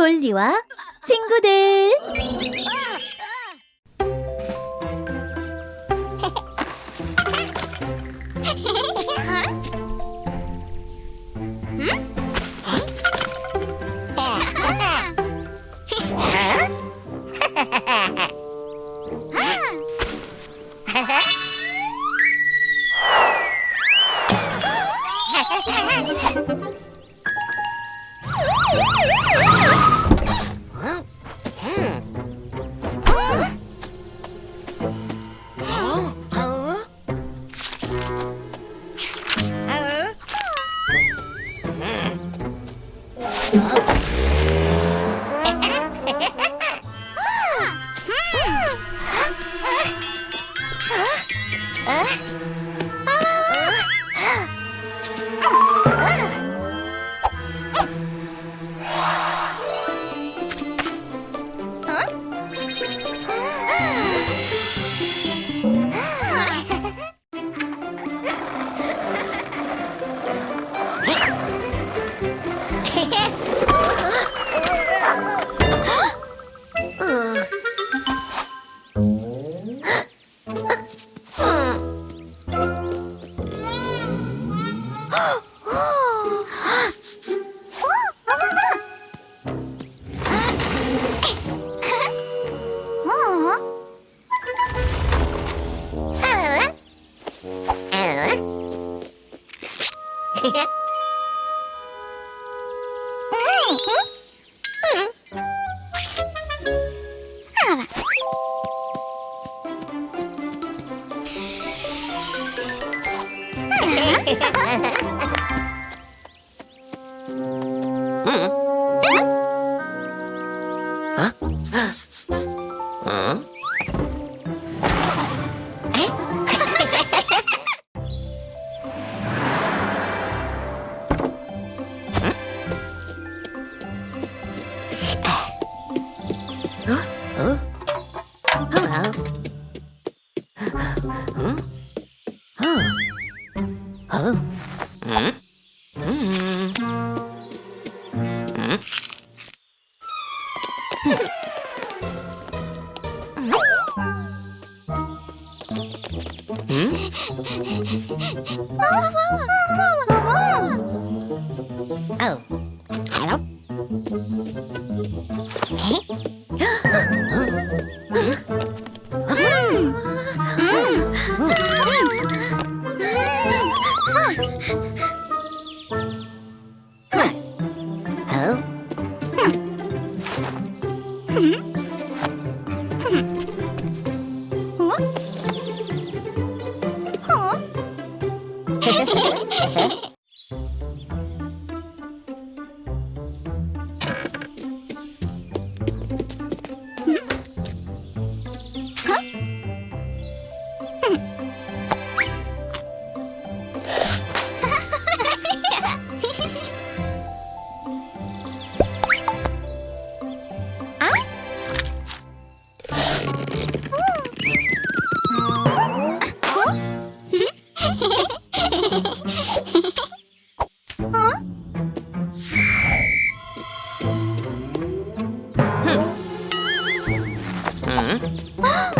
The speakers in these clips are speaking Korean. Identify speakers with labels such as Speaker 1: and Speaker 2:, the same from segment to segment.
Speaker 1: 돌리와 친구들.
Speaker 2: Ah. Mm-hmm. 헉!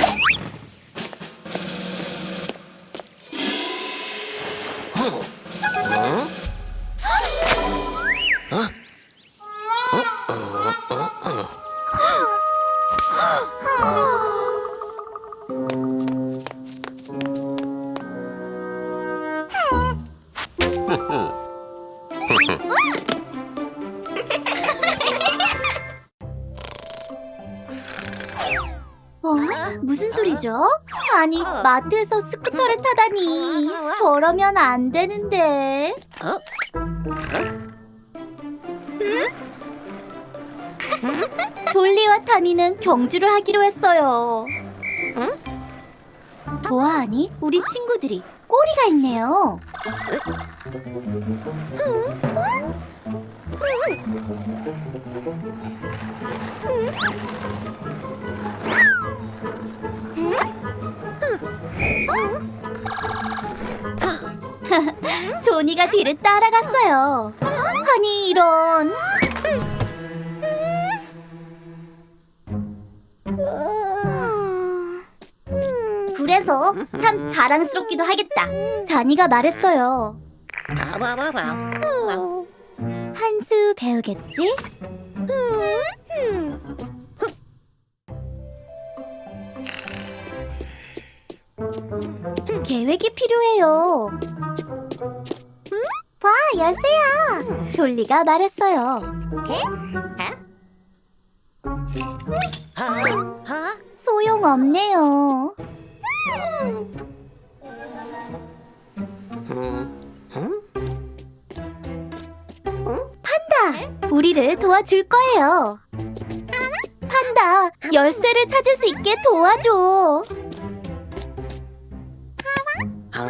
Speaker 2: you. 마트에서 스쿠터를 타다니. 저러면 안 되는데. 돌리와 타미는 경주를 하기로 했어요. 보아하니 우리 친구들이 꼬리가 있네요. 조니가 뒤를 따라갔어요. 아니 이런. 그래서 참 자랑스럽기도 하겠다. 자니가 말했어요. 한 수 배우겠지? 계획이 필요해요. 봐, 열쇠야. 졸리가 말했어요. 소용없네요. 판다, 우리를 도와줄 거예요. 판다, 열쇠를 찾을 수 있게 도와줘.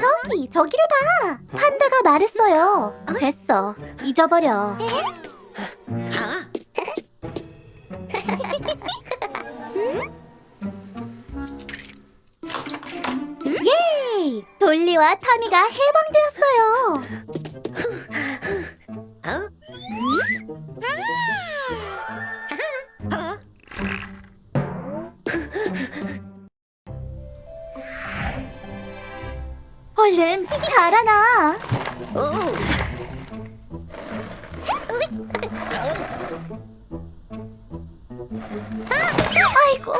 Speaker 2: 저기, 저기를 봐. 판다가 말했어요. 됐어, 잊어버려. 예이! 돌리와 타미가 해방되었어요. 달아나. 아이고.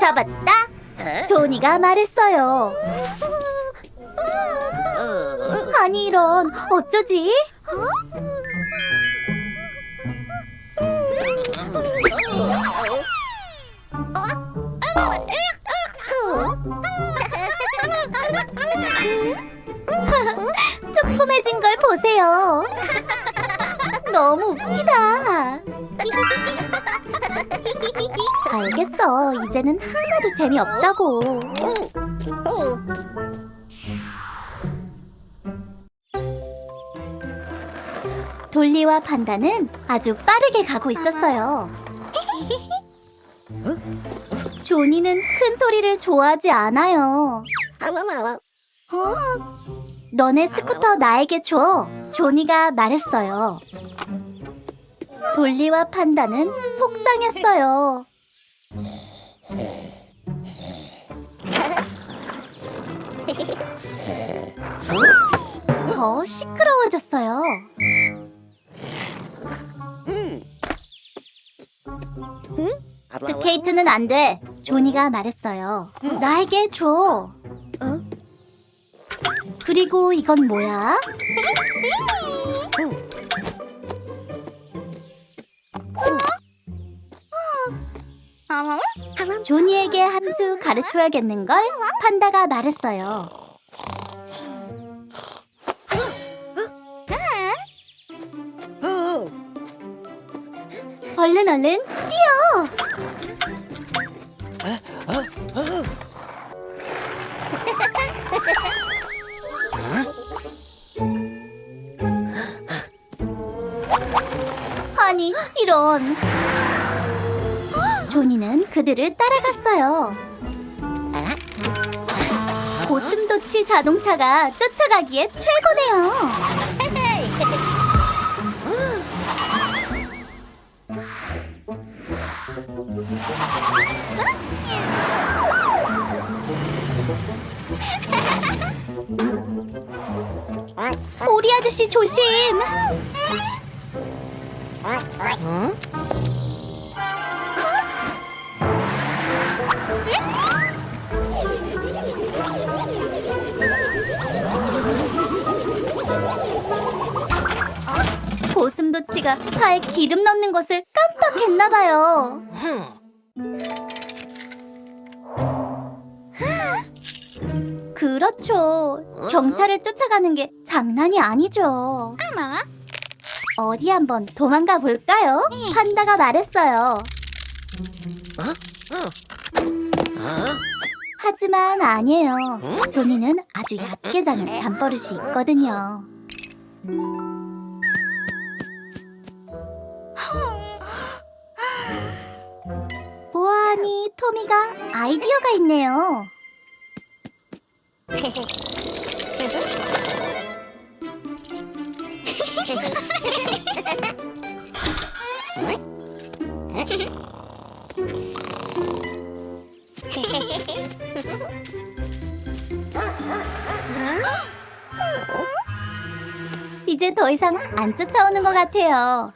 Speaker 2: 잡았다. 조니가 말했어요. 아니 이런 어쩌지? 조그매진 걸 보세요. 너무 웃기다. 알겠어. 이제는 하나도 재미없다고. 돌리와 판다는 아주 빠르게 가고 있었어요. 조니는 큰 소리를 좋아하지 않아요. 너네 스쿠터 나에게 줘. 조니가 말했어요. 돌리와 판다는 속상했어요. 더 시끄러워졌어요. 스케이트는 안 돼. 조니가 말했어요. 나에게 줘. 그리고 이건 뭐야? 조니에게 한수 가르쳐야겠는걸? 판다가 말했어요. 얼른 얼른 뛰어! 아니 이런. 조니는 그들을 따라갔어요. 고슴도치 자동차가 쫓아가기에 최고네요. 아저씨 조심. 고슴도치가 차에 기름 넣는 것을 깜빡했나 봐요. 그렇죠. 경찰을 쫓아가는 게 장난이 아니죠. 어디 한번 도망가 볼까요? 판다가 말했어요. 하지만 아니에요. 조니는 아주 얕게 자는 잠버릇이 있거든요. 보아하니 토미가 아이디어가 있네요. 이상 안 쫓아오는 것 같아요.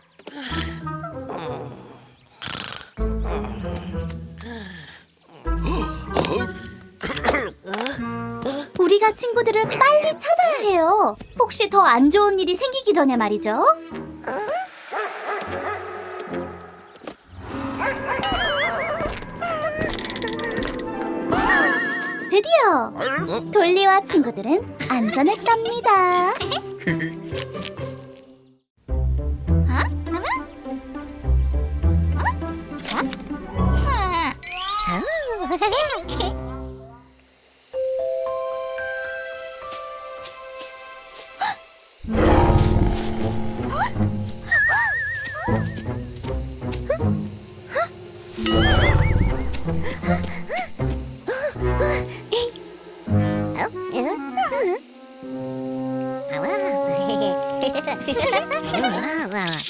Speaker 2: 우리가 친구들을 빨리 찾아야 해요. 혹시 더 안 좋은 일이 생기기 전에 말이죠. 드디어 돌리와 친구들은 안전했답니다. сказала.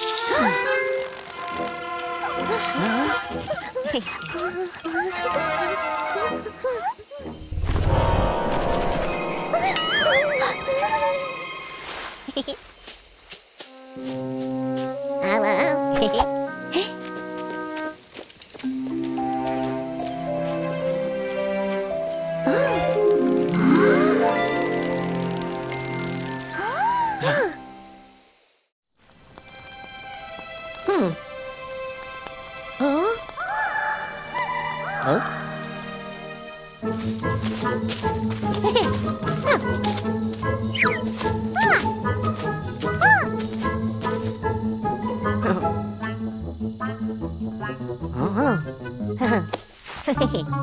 Speaker 2: Hehehe.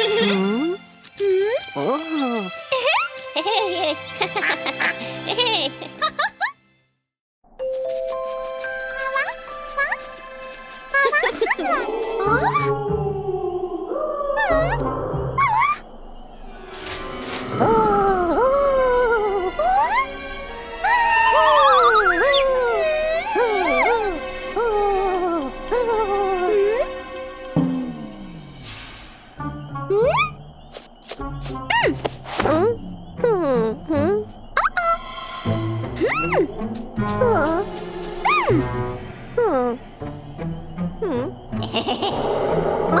Speaker 2: mm-hmm. うん？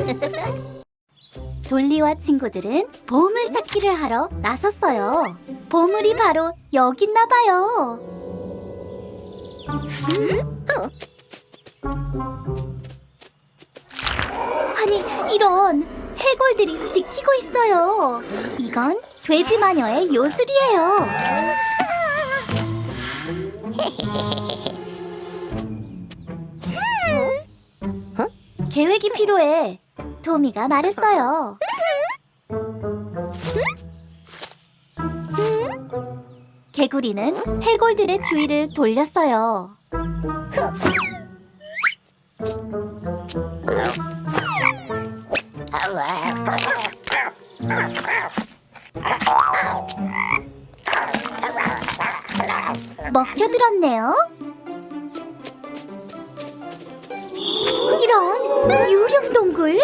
Speaker 2: 돌리와 친구들은 보물 찾기를 하러 나섰어요. 보물이 바로 여기 있나 봐요. 아니, 이런 해골들이 지키고 있어요. 이건 돼지 마녀의 요술이에요. 계획이 필요해. 토미가 말했어요. 개구리는 해골들의 주의를 돌렸어요. 먹혀들었네요. 동굴?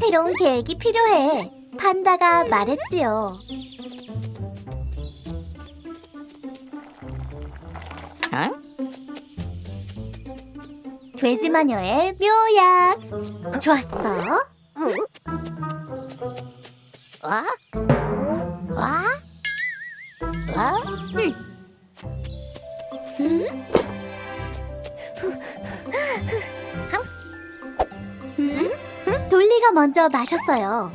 Speaker 2: 새로운 계획이 필요해. 판다가 말했지요. 돼지 마녀의 묘약. 좋았어. 돌리가 먼저 마셨어요.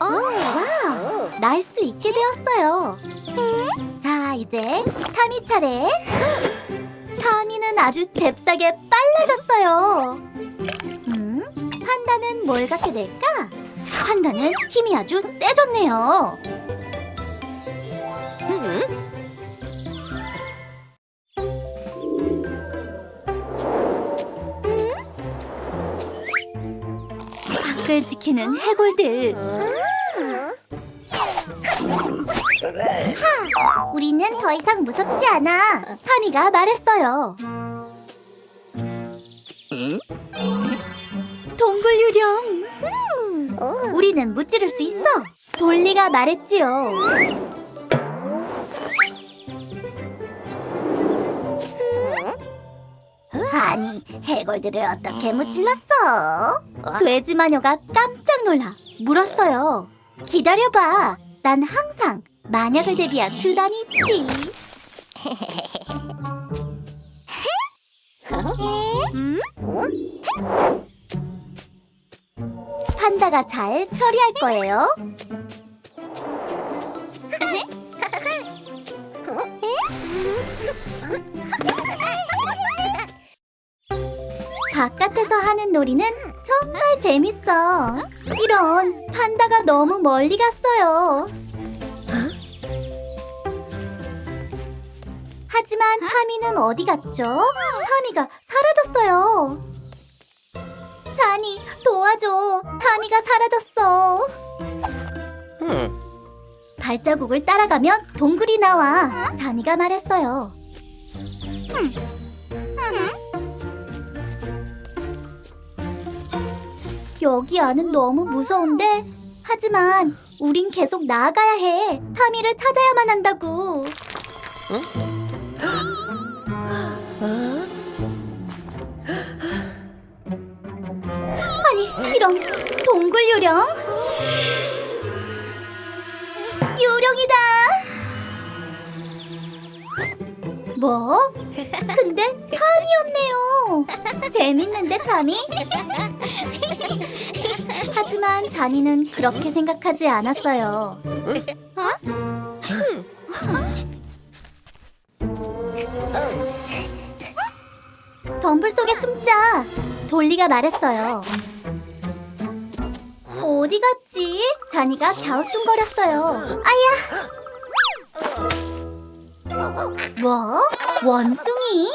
Speaker 2: 오, 와우! 날 수 있게 되었어요. 자, 이제 타미 차례. 타미는 아주 잽싸게 빨라졌어요. 판다는 뭘 갖게 될까? 판다는 힘이 아주 세졌네요. 지키는 해골들. 우리는 더 이상 무섭지 않아. 타미가 말했어요. 동굴 유령. 우리는 무찌를 수 있어. 돌리가 말했지요. 아니, 해골들을 어떻게 무찔렀어? 돼지 마녀가 깜짝 놀라 물었어요. 기다려봐. 난 항상 만약을 대비한 수단이 있지. 음? 판다가 잘 처리할 거예요. 놀이는 정말 재밌어. 이런 판다가 너무 멀리 갔어요. 하지만 타미는 어디 갔죠? 타미가 사라졌어요. 자니 도와줘. 타미가 사라졌어. 발자국을 따라가면 동굴이 나와. 자니가 말했어요. 여기 안은 너무 무서운데 하지만 우린 계속 나아가야 해. 타미를 찾아야만 한다고. 아니 이런 동굴 요령? 요령이다. 뭐? 근데 탐이었네요. 재밌는데 탐이? 하지만 자니는 그렇게 생각하지 않았어요. 덤불 속에 숨자. 돌리가 말했어요. 어디 갔지? 자니가 갸우뚱거렸어요. 아야! 뭐? 원숭이?